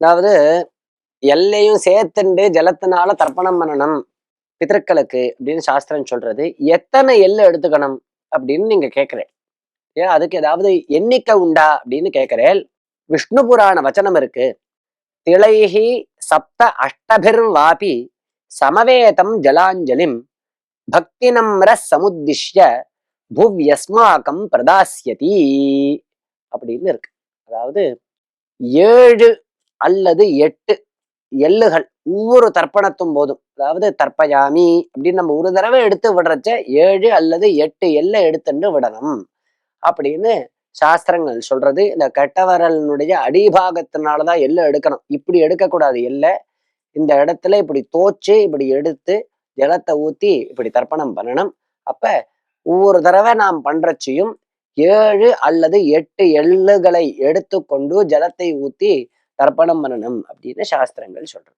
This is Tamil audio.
அதாவது எல்லையும் சேர்த்துண்டு ஜலத்தினால தர்ப்பணம் பண்ணணும் பிதற்களுக்கு அப்படின்னு சாஸ்திரம் சொல்றது. எத்தனை எள்ளு எடுத்துக்கணும் அப்படின்னு நீங்க கேட்கிறேன். ஏன் அதுக்கு ஏதாவது எண்ணிக்கை உண்டா அப்படின்னு கேட்கிறேன். விஷ்ணு புராண வச்சனம் இருக்கு. திளைஹி சப்த அஷ்டபிர் வாபி சமவேதம் ஜலாஞ்சலிம் பக்தி நம்ர சமுத்திஷ்ய புவ்யஸ்மாக்கம் பிரதாசியதி அப்படின்னு இருக்கு. அதாவது ஏழு அல்லது எட்டு எள்ளுகள் ஒவ்வொரு தர்ப்பணத்தும் போதும். அதாவது தர்ப்பயாமி அப்படின்னு நம்ம ஒரு தடவை எடுத்து விடுறச்ச ஏழு அல்லது எட்டு எள்ளை எடுத்துட்டு விடணும். அப்படின்னு சாஸ்திரங்கள் சொல்றது. இந்த கட்டவரலினுடைய அடிபாகத்தினாலதான் எள்ளை எடுக்கணும். இப்படி எடுக்கக்கூடாது எள்ளை. இந்த இடத்துல இப்படி தோச்சு இப்படி எடுத்து ஜலத்தை ஊத்தி இப்படி தர்ப்பணம் பண்ணணும். அப்ப ஒவ்வொரு தடவை நாம் பண்றச்சியும் ஏழு அல்லது எட்டு எள்ளுகளை எடுத்துக்கொண்டு ஜலத்தை ஊத்தி தர்ப்பணம் பண்ணணும் அப்படின்னு சாஸ்திரங்கள் சொல்றது